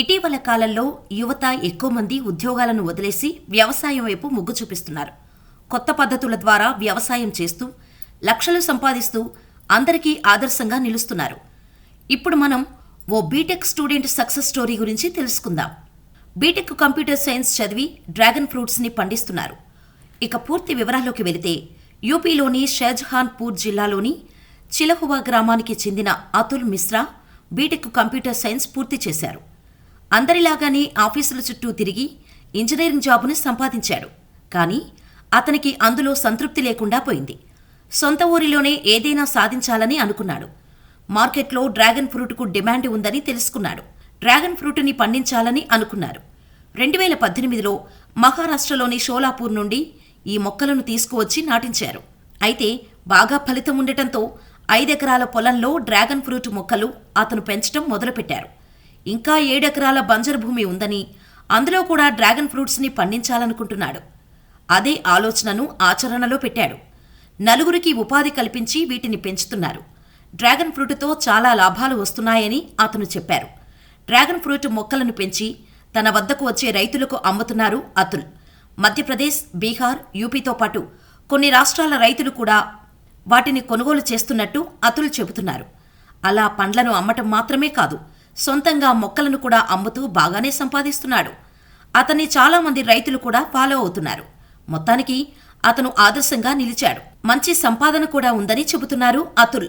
ఇటీవల కాలంలో యువత ఎక్కువ మంది ఉద్యోగాలను వదిలేసి వ్యవసాయం వైపు మొగ్గు చూపిస్తున్నారు. కొత్త పద్ధతుల ద్వారా వ్యవసాయం చేస్తూ లక్షలు సంపాదిస్తూ అందరికీ ఆదర్శంగా నిలుస్తున్నారు. ఇప్పుడు మనం ఓ బీటెక్ స్టూడెంట్ సక్సెస్ స్టోరీ గురించి తెలుసుకుందాం. బీటెక్ కంప్యూటర్ సైన్స్ చదివి డ్రాగన్ ఫ్రూట్స్ని పండిస్తున్నారు. ఇక పూర్తి వివరాల్లోకి వెళితే యూపీలోని షాజహాన్పూర్ జిల్లాలోని చిలహువా గ్రామానికి చెందిన Atul Mishra BTech computer science పూర్తి చేశారు. అందరిలాగానే ఆఫీసుల చుట్టూ తిరిగి ఇంజనీరింగ్ జాబును సంపాదించాడు కానీ అతనికి అందులో సంతృప్తి లేకుండా పోయింది. సొంత ఊరిలోనే ఏదైనా సాధించాలని అనుకున్నాడు. మార్కెట్లో డ్రాగన్ ఫ్రూట్కు డిమాండ్ ఉందని తెలుసుకున్నాడు. డ్రాగన్ ఫ్రూట్ని పండించాలని అనుకున్నారు. రెండు వేల పద్దెనిమిదిలో మహారాష్ట్రలోని షోలాపూర్ నుండి ఈ మొక్కలను తీసుకువచ్చి నాటించారు. అయితే బాగా ఫలితం ఉండటంతో ఐదెకరాల పొలంలో డ్రాగన్ ఫ్రూట్ మొక్కలు అతను పెంచడం మొదలుపెట్టారు. ఇంకా ఏడెకరాల బంజరు భూమి ఉందని అందులో కూడా డ్రాగన్ ఫ్రూట్స్ని పండించాలనుకుంటున్నాడు. అదే ఆలోచనను ఆచరణలో పెట్టాడు. నలుగురికి ఉపాధి కల్పించి వీటిని పెంచుతున్నారు. డ్రాగన్ ఫ్రూట్తో చాలా లాభాలు వస్తున్నాయని అతను చెప్పారు. డ్రాగన్ ఫ్రూట్ మొక్కలను పెంచి తన వద్దకు వచ్చే రైతులకు అమ్ముతున్నారు అతుల్. మధ్యప్రదేశ్ బీహార్ యూపీతో పాటు కొన్ని రాష్ట్రాల రైతులు కూడా వాటిని కొనుగోలు చేస్తున్నట్టు అతుల్ చెబుతున్నారు. అలా పండ్లను అమ్మటం మాత్రమే కాదు సొంతంగా మొక్కలను కూడా అమ్ముతూ బాగానే సంపాదిస్తున్నాడు. అతన్ని చాలామంది రైతులు కూడా ఫాలో అవుతున్నారు. మొత్తానికి అతను ఆదర్శంగా నిలిచాడు. మంచి సంపాదన కూడా ఉందని చెబుతున్నారు అతుల్.